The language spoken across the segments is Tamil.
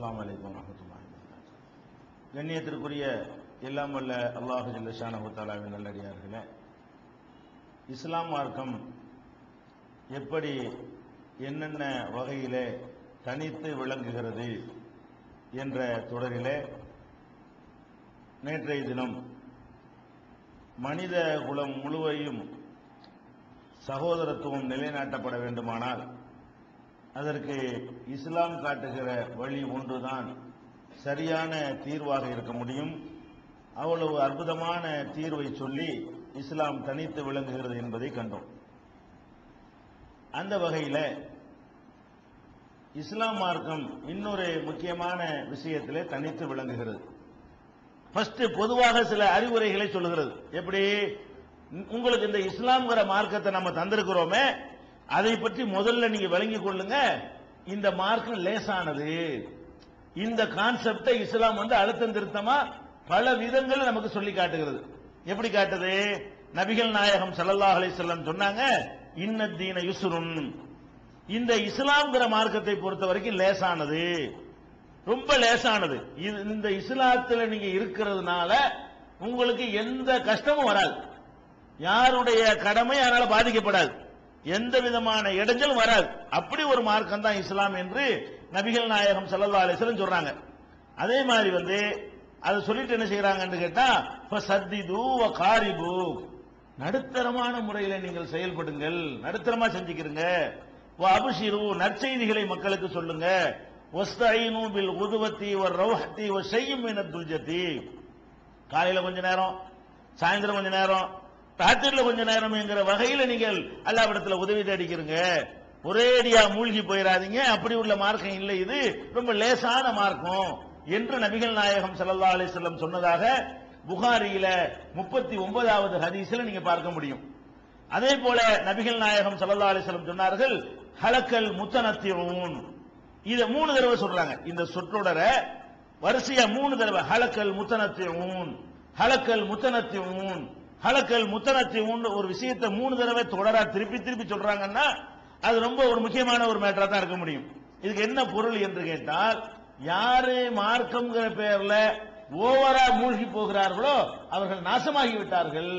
அஸ்லாம் அலைக்கும் வரஹ்மத்துல்லாஹி கண்ணியத்திற்குரிய எல்லாம் வல்ல அல்லாஹு ஜல்லஷானஹு நல்லடியார்களே இஸ்லாம் மார்க்கம் எப்படி என்னென்ன வகையிலே தனித்து விளங்குகிறது என்ற தொடரிலே நேற்றைய தினம் மனித குலம் முழுவையும் சகோதரத்துவம் நிலைநாட்டப்பட வேண்டுமானால் அதற்கு இஸ்லாம் காட்டுகிற வழி ஒன்றுதான். சரியான தீர்வாக இருக்க முடியும். அவ்வளவு அற்புதமான தீர்வை சொல்லி இஸ்லாம் தனித்து விளங்குகிறது என்பதை கண்டோம். அந்த வகையில் இஸ்லாம் மார்க்கம் இன்னொரு முக்கியமான விஷயத்தில் தனித்து விளங்குகிறது. ஃபர்ஸ்ட் பொதுவாக சில அறிவுரைகளை சொல்லுகிறது. எப்படி? உங்களுக்கு இந்த இஸ்லாம்ங்கிற மார்க்கத்தை நம்ம தந்திருக்கிறோமே அதை பற்றி முதல்ல நீங்க விளங்கி கொள்ளுங்க. இந்த மார்க்கம் லேசானது. இந்த கான்செப்டை இஸ்லாம் வந்து அழுத்தம் திருத்தமா பல விதங்களை நமக்கு சொல்லி காட்டுகிறது. எப்படி காட்டுது? நபிகள் நாயகம் ஸல்லல்லாஹு அலைஹி சொன்னாங்க இன்னத்தீன யுஸ்ருன். இந்த இஸ்லாம்ங்கிற மார்க்கத்தை பொறுத்த வரைக்கும் லேசானது. ரொம்ப லேசானது. இது இந்த இஸ்லாத்தில் நீங்க இருக்கிறதுனால உங்களுக்கு எந்த கஷ்டமும் வராது. யாருடைய கடமை அதனால பாதிக்கப்படாது. எந்த விதமான இடைஞ்சலும் வராது. அப்படி ஒரு மார்க்கம் தான் இஸ்லாம் என்று நபிகள் நாயகம் சல்லா அலைஹி சொல்றாங்க. அதே மாதிரி வந்து அதை சொல்லிட்டு என்ன செய்யறாங்கன்னு கேட்டா ஃபசத்திது வ காரிபு. நடுத்தரமான முறையில நீங்கள் செயல்படுங்கள். நடுத்தரமா செஞ்சுக்கிறீங்க வ நற்செய்திகளை மக்களுக்கு சொல்லுங்க. வஸ்தைனு பில் உதுவத்தி வ ரௌஹத்தி வ ஷையும் துல்ஜத்தி. காலையில கொஞ்ச நேரம் சாயந்தரம் கொஞ்ச நேரம் ராத்திரில கொஞ்ச நேரமேங்கிற வகையில நீங்கள் அல்லாவிடத்துல உதவி தேடிக்கிறீங்க. ஒரேடியா மூழ்கி போயிடாதீங்க அப்படி உள்ள மார்க்கம் இல்லை இது. ரொம்ப லேசான மார்க்கம். என்று நபிகள் நாயகம் சல்லா அலைஹி சொன்னதாக புகாரியில முப்பத்தி ஒன்பதாவது ஹதீஸ்ல நீங்க பார்க்க முடியும். அதே போல நபிகள் நாயகம் சல்லா அலைஹி சொன்னார்கள் ஹலக்கல் முத்தனத்தியூன் இத மூணு தடவை சொல்றாங்க. இந்த சொற்றொடரை வரிசையா மூணு தடவை ஹலக்கல் முத்தனத்தியூன் ஹலக்கல் முத்தனத்தியூன் ஹலக்கல் முத்தனத்தை ஒரு விஷயத்தை மூணு தடவை தொடரா திருப்பி திருப்பி சொல்றாங்கன்னா அது ரொம்ப ஒரு முக்கியமான ஒரு மேட்டரா தான் இருக்க முடியும். இதுக்கு என்ன பொருள் என்று கேட்டால் யாரு மார்க்கம்ங்கிற பெயர்ல ஓவரா மூழ்கி போகிறார்களோ அவர்கள் நாசமாகி விட்டார்கள்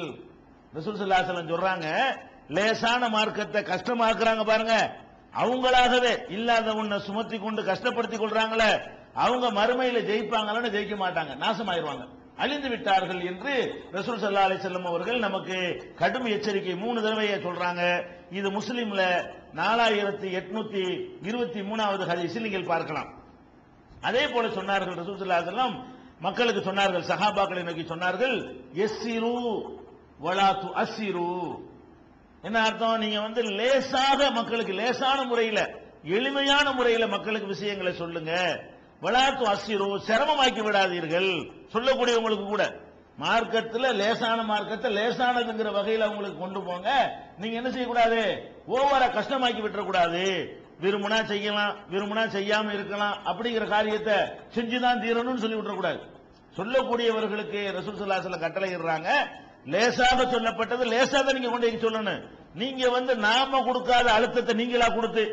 ரசூல் ஸல்லல்லாஹு சொல்றாங்க லேசான மார்க்கத்தை கஷ்டமாக்குறாங்க பாருங்க. அவங்களாகவே இல்லாத உன்னை சுமத்தி கொண்டு கஷ்டப்படுத்தி கொள்றாங்களே அவங்க மறுமையில ஜெயிப்பாங்களான்னு ஜெயிக்க மாட்டாங்க நாசமாயிருவாங்க. அழிந்து விட்டார்கள் என்று ரசூல் சல்லா அலி செல்லம் அவர்கள் நமக்கு கடும் எச்சரிக்கை மூணு தடவையை சொல்றாங்க. இது முஸ்லிம்ல நாலாயிரத்தி எட்நூத்தி இருபத்தி மூணாவது ஹதீஸில் நீங்கள் பார்க்கலாம். அதே போல சொன்னார்கள் ரசூல் சல்லா செல்லம் மக்களுக்கு சொன்னார்கள் சஹாபாக்களை நோக்கி சொன்னார்கள் எஸ்ஸிரு வலாத்து அஸ்ஸிரு என்ன அர்த்தம்? நீங்க வந்து லேசாக மக்களுக்கு லேசான முறையில எளிமையான முறையில மக்களுக்கு விஷயங்களை சொல்லுங்க. வளாத்து அசிரோ சிரமமாக்கி விடாதீர்கள். சொல்லக்கூடியவங்களுக்கு கூட. மார்க்கத்தில் லேசான மார்க்கத்தை லேசானதுங்கிற வகையில் அவங்களுக்கு கொண்டு போங்க. நீங்க என்ன செய்யக்கூடாது? ஓவரா கஷ்டமாக்கி விட்டுறக்கூடாது. விரும்புனா செய்யலாம் விரும்புனா செய்யாம இருக்கலாம். அப்படிங்கிற காரியத்தை செஞ்சுதான் தீரணும்னு சொல்லி விட்டுறக்கூடாது. சொல்லக்கூடியவர்களுக்கு ரசூல் சல்லாசல கட்டளை இடுறாங்க லேசாக சொல்லப்பட்டது லேசாக நீங்க கொண்டு சொல்லணும். நீங்க வந்து நாம கொடுக்காத அழுத்தத்தை நீங்களா கொடுத்து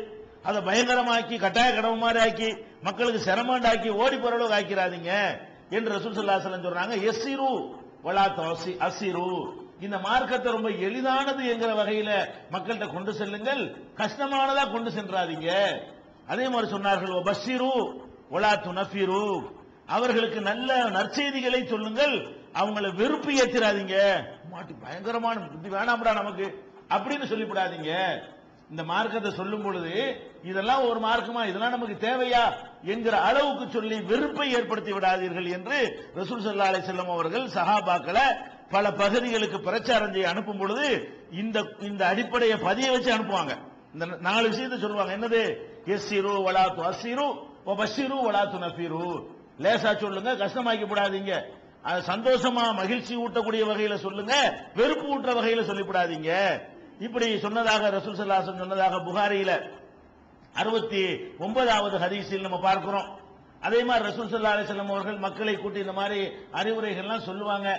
அதை பயங்கரமாக்கி கட்டாய கடவு மாதிரி ஆக்கி மக்களுக்கு சிரமண்டாக்கி ஓடி போற அளவுக்கு ஆக்கிறாதீங்க என்று ரசூல் சல்லாசலம் சொல்றாங்க. எஸ்ஸிரு வலாத்து அசி அசிரு இந்த மார்க்கத்தை ரொம்ப எளிதானது என்கிற வகையில மக்கள்கிட்ட கொண்டு செல்லுங்கள். கஷ்டமானதா கொண்டு சென்றாதீங்க. அதே மாதிரி சொன்னார்கள் பஷிரு ஒலாத்து நஃபிரு அவர்களுக்கு நல்ல நற்செய்திகளை சொல்லுங்கள். அவங்களை வெறுப்பு ஏத்திராதீங்க. மாட்டி பயங்கரமான புத்தி வேணாம்டா நமக்கு. அப்படின்னு சொல்லிவிடாதீங்க. இந்த மார்க்கத்தை சொல்லும் பொழுது இதெல்லாம் ஒரு மார்க்கமா இதெல்லாம் நமக்கு தேவையா என்கிற அளவுக்கு சொல்லி வெறுப்பை ஏற்படுத்தி விடாதீர்கள் என்று ரசூல் சல்லா அலி செல்லம் அவர்கள் சஹாபாக்களை பல பகுதிகளுக்கு பிரச்சாரம் செய்ய அனுப்பும் பொழுது இந்த இந்த அடிப்படையை பதிய வச்சு அனுப்புவாங்க. இந்த நாலு விஷயத்தை சொல்லுவாங்க. என்னது? எஸ்ஸிரு வலாத்து அசிரு பஷிரு வலாத்து நசீரு லேசா சொல்லுங்க கஷ்டமாக்கி விடாதீங்க. அது சந்தோஷமா மகிழ்ச்சி ஊட்டக்கூடிய வகையில சொல்லுங்க வெறுப்பு ஊட்டுற வகையில சொல்லிவிடாதீங்க. இப்படி சொன்னதாக ரசூல் சல்லாசன் சொன்னதாக புகாரியில அறுபத்தி ஒன்பதாவது ஹதீஸில் நம்ம பார்க்கிறோம். அதே மாதிரி ரசூல் சல்லா அலிஸ்லாம் அவர்கள் மக்களை கூட்டி இந்த மாதிரி அறிவுரைகள்லாம் சொல்லுவாங்க.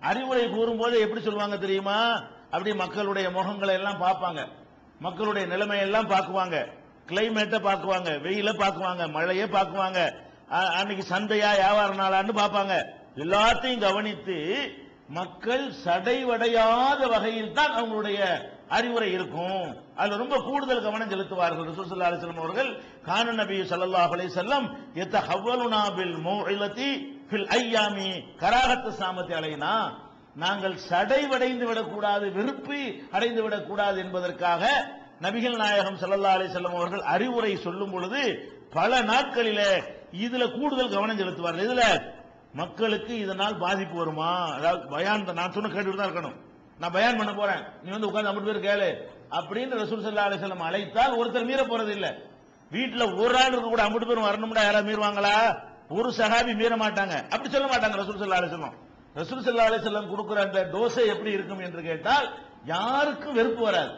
அறிவுரை கூறும்போது எப்படி சொல்லுவாங்க தெரியுமா? அப்படி மக்களுடைய முகங்களை எல்லாம் பார்ப்பாங்க. மக்களுடைய நிலைமையெல்லாம் பார்க்குவாங்க. கிளைமேட்டை பார்க்குவாங்க. வெயில பார்க்குவாங்க. மழையை பார்க்குவாங்க. அன்னைக்கு சந்தையா வியாபார நாளான்னு பார்ப்பாங்க. எல்லாத்தையும் கவனித்து மக்கள் சடைவடையாத வகையில் தான் அவங்களுடைய அறிவுரை இருக்கும். அதுல ரொம்ப கூடுதல் கவனம் செலுத்துவார்கள் ரசூல் ஸல்லல்லாஹு அவர்கள். கான நபி சல்லா அலி செல்லம் எத்த ஹவ்வலுனா பில் மௌஇலதி பில் ஐயாமி. கராகத்து சாமத்தை அலைனா நாங்கள் சடைவடைந்து விடக்கூடாது வெறுப்பு அடைந்து விடக்கூடாது என்பதற்காக நபிகள் நாயகம் சல்லல்லா அலி செல்லம் அவர்கள் அறிவுரை சொல்லும் பொழுது பல நாட்களில இதுல கூடுதல் கவனம் செலுத்துவார்கள். இதுல மக்களுக்கு இதனால் பாதிப்பு வருமா? அதாவது பயான் நான் சொன்ன கேட்டுட்டு தான் இருக்கணும். நான் பயான் பண்ண போறேன். நீ வந்து உட்கார்ந்து ஐம்பது பேர் கேளு. அப்படின்னு ரசூல் சல்லா அலைஹி அழைத்தால் ஒருத்தர் மீற போறது இல்ல. வீட்டுல ஒரு ஆள் இருக்க கூட ஐம்பது பேர் வரணும்டா யாராவது மீறுவாங்களா? ஒரு சகாபி மீற மாட்டாங்க. அப்படி சொல்ல மாட்டாங்க ரசூல் சல்லா அலைஹி வஸல்லம். ரசூல் சல்லா அலைஹி வஸல்லம் அந்த தோசை எப்படி இருக்கும் என்று கேட்டால் யாருக்கும் வெறுப்பு வராது.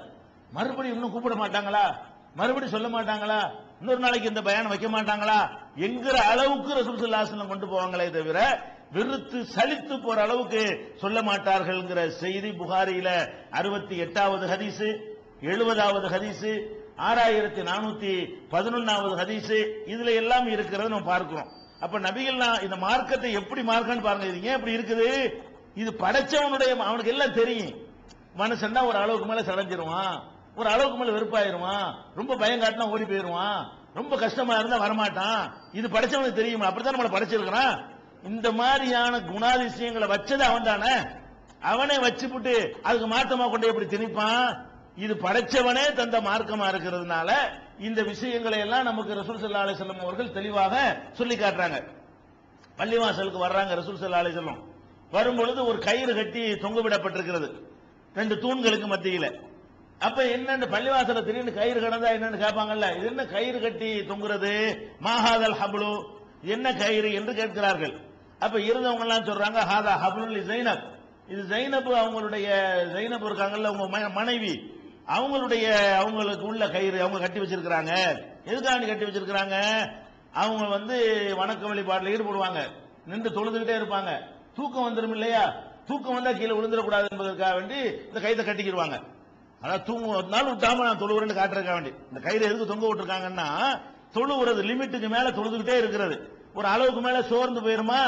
மறுபடியும் இன்னும் கூப்பிட மாட்டாங்களா? மறுபடியும் சொல்ல மாட்டாங்களா? இன்னொரு நாளைக்கு இந்த பயானம் வைக்க மாட்டாங்களா? என்கிற அளவுக்கு ரசூல் ஸல்லல்லாஹு கொண்டு போவாங்களே தவிர வெறுத்து சலித்து போற அளவுக்கு சொல்ல மாட்டார்கள்ங்கிற செய்தி புகாரியில அறுபத்தி எட்டாவது ஹதீஸு எழுபதாவது ஹதீஸு ஆறாயிரத்தி நானூத்தி பதினொன்னாவது ஹதீஸு இதுல எல்லாம் இருக்கிறத நம்ம பார்க்கிறோம். அப்ப நபிகள் இந்த மார்க்கத்தை எப்படி மார்க்கம்னு பாருங்க. இது ஏன் இப்படி இருக்குது? இது படைச்சவனுடைய அவனுக்கு எல்லாம் தெரியும். மனுஷன்னா ஒரு அளவுக்கு மேல சடைஞ்சிருவான். ஒரு அளவுக்கு மேல வெறுப்பாயிருவான். ரொம்ப பயம் காட்டினா ஓடி போயிருவான். ரொம்ப கஷ்டமா இருந்தா வரமாட்டான். இது படைச்சவனுக்கு தெரியுமா. அப்படித்தான் நம்மளை படைச்சிருக்கிறான். இந்த மாதிரியான குணாதிசயங்களை வச்சது அவன் தானே? அவனே வச்சுப்புட்டு அதுக்கு மாத்தமா கொண்டு எப்படி திணிப்பான்? இது படைச்சவனே தந்த மார்க்கமா இருக்கிறதுனால இந்த விஷயங்களை எல்லாம் நமக்கு ரசூல் சல்லா அலிசல்லம் அவர்கள் தெளிவாக சொல்லி காட்டுறாங்க. பள்ளிவாசலுக்கு வர்றாங்க ரசூல் சல்லா அலிசல்லம் வரும்பொழுது ஒரு கயிறு கட்டி தொங்க விடப்பட்டிருக்கிறது. ரெண்டு தூண்களுக்கு மத்தியில். அப்ப என்னன்னு பள்ளிவாசல திடீர்னு கயிறு கடந்தா என்னன்னு கேட்பாங்கல்ல? இது என்ன கயிறு கட்டி தொங்குறது? மாஹாதல் ஹப்ளு என்ன கயிறு என்று கேட்கிறார்கள். அப்ப இருந்தவங்க எல்லாம் சொல்றாங்க ஹாதா ஹபுல் ஜைனப் இது ஜைனப் அவங்களுடைய ஜைனப் இருக்காங்கல்ல அவங்க மனைவி. அவங்களுடைய அவங்களுக்கு உள்ள கயிறு அவங்க கட்டி வச்சிருக்கிறாங்க. எதுக்காண்டி கட்டி வச்சிருக்கிறாங்க? அவங்க வந்து வணக்க வழிபாட்டில் ஈடுபடுவாங்க. நின்று தொழுதுகிட்டே இருப்பாங்க. தூக்கம் வந்துடும் இல்லையா? தூக்கம் வந்தா கீழே விழுந்துடக்கூடாது என்பதற்காக வேண்டி இந்த கயித்தை கட்டிக்கிடுவாங்க. அதாவது நாள் விட்டாம நான் தொழுவுறேன்னு காட்டுறதுக்காக வேண்டி. இந்த கயிறு எதுக்கு தொங்க விட்டுருக்காங்கன்னா தொழுவுறது லிமிட்டுக்கு மேல தொழுதுகிட்டே இருக்கிறது. ஒரு அளவுக்கு மேல சோர்ந்து போயிருமா?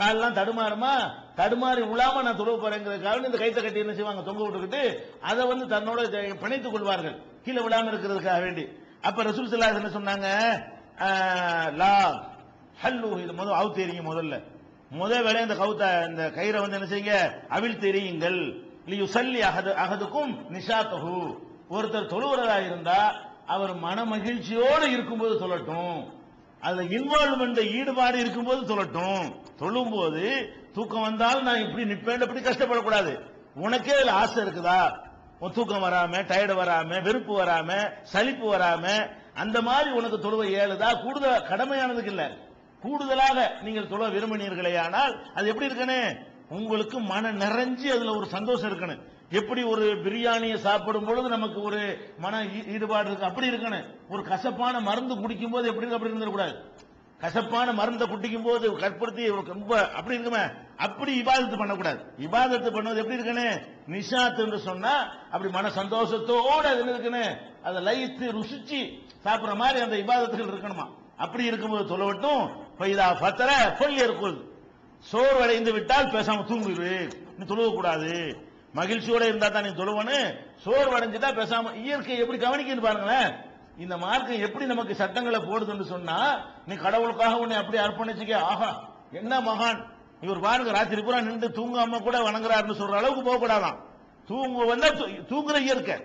காலெல்லாம் தடுமாறுமா? தடுமாறி உழாம நான் தொழுவு போறேங்கிறதுக்காக இந்த கைத்த கட்டி என்ன செய்வாங்க? தொங்க விட்டுக்கிட்டு அதை வந்து தன்னோட பிணைத்துக் கொள்வார்கள். கீழே விழாம இருக்கிறதுக்காக வேண்டி. அப்ப ரசூல் ஸல்லல்லாஹு என்ன சொன்னாங்க லா ஹல்லு. இது முதல் அவு முதல்ல. முதல் வேலை இந்த கவுத்த இந்த கயிறை வந்து என்ன செய்யுங்க? அவிழ் தெரியுங்கள் லியுசல்லி அகது அகதுக்கும் நிஷாத்தஹு. ஒருத்தர் தொழுகிறதா இருந்தா அவர் மன மகிழ்ச்சியோடு இருக்கும்போது சொல்லட்டும். அதுல இன்வால்வ்மெண்ட் ஈடுபாடு இருக்கும்போது சொல்லட்டும். தொழும்போது தூக்கம் வந்தாலும் நான் இப்படி நிப்பேன் இப்படி கஷ்டப்படக்கூடாது. உனக்கே இதுல ஆசை இருக்குதா? உன் தூக்கம் வராம டயர்டு வராம வெறுப்பு வராம சலிப்பு வராம அந்த மாதிரி உனக்கு தொழுவை ஏழுதா கூடுதல் கடமையானதுக்கு இல்ல. கூடுதலாக நீங்கள் தொழ விரும்பினீர்களே ஆனால் அது எப்படி இருக்கணும்? உங்களுக்கு மன நிறைஞ்சு அதுல ஒரு சந்தோஷம் இருக்கணும். எப்படி ஒரு பிரியாணியை சாப்பிடும் பொழுது நமக்கு ஒரு மன ஈ- ஈடுபாடு இருக்கு? அப்படி இருக்கணும். ஒரு கசப்பான மருந்து குடிக்கும் போது எப்படி அப்படி இருந்துடக்கூடாது கசப்பான மருந்தை குடிக்கும் போது கற்படுத்தி ஒரு ரொம்ப அப்படி இருக்குமே? அப்படி இபாதத்து பண்ணக்கூடாது. இபாதத்து பண்ணுவது எப்படி இருக்கணும் நிஷாத் என்று சொன்னா அப்படி மன சந்தோஷத்தோட அது இருக்கணும் அதை லயித்து ருசிச்சு சாப்பிட்ற மாதிரி அந்த இபாதத்துகள் இருக்கணுமா? அப்படி இருக்கும்போது சொல்லவட்டும் பைதா பத்தர கொல்லி இருக்கும் சோர்வடைந்து விட்டால் பேசாம தூங்கிடு நீ தொழுவ கூடாது மகிழ்ச்சியோட இருந்தா தான் நீ தொழுவனு சோர்வடைஞ்சுட்டா பேசாம இயற்கை எப்படி கவனிக்கணும் பாருங்களேன். இந்த மார்க்கம் எப்படி நமக்கு சட்டங்களை போடுதுன்னு சொன்னா நீ கடவுளுக்காக உன்னை அப்படி அர்ப்பணிச்சுக்க ஆஹா என்ன மகான்? இவர் பாருங்க ராத்திரி பூரா நின்று தூங்காம கூட வணங்குறாருன்னு சொல்ற அளவுக்கு போக கூடாதாம் தூங்க வந்தா தூங்குற இயற்கை.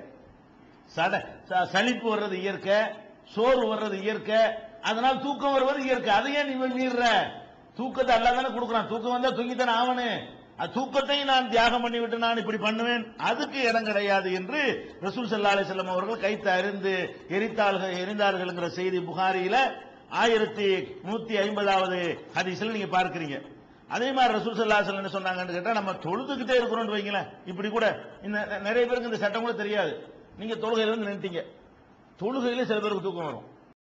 சட ச- வர்றது இயற்கை சோறு வர்றது இயற்கை அதனால தூக்கம் வருவது இயற்கை. அதையே நீ மீறுற. தூக்கத்தை அல்லா தானே கொடுக்குறான். தூக்கம் வந்தா தூங்கித்தானே ஆவனு அது தூக்கத்தையும் நான் தியாகம் பண்ணிவிட்டு நான் இப்படி பண்ணுவேன் அதுக்கு இடம் கிடையாது என்று ரசூல் சல்லா அலைஹி வஸல்லம் அவர்கள் கைத்து அறிந்து எரித்தாள்கள் எரிந்தார்கள்ங்கிற செய்தி புகாரியில ஆயிரத்தி நூத்தி ஐம்பதாவது ஹதீஸ்ல நீங்க பார்க்கிறீங்க. அதே மாதிரி ரசூல் சல்லா அலைஹி என்ன சொன்னாங்கன்னு கேட்டா நம்ம தொழுதுகிட்டே இருக்கிறோம்னு வைங்களேன். இப்படி கூட இந்த நிறைய பேருக்கு இந்த சட்டம் கூட தெரியாது. நீங்க தொழுகையில இருந்து நின்றுட்டீங்க தொழுகையில சில பேருக்கு தூக்கம் வரும்.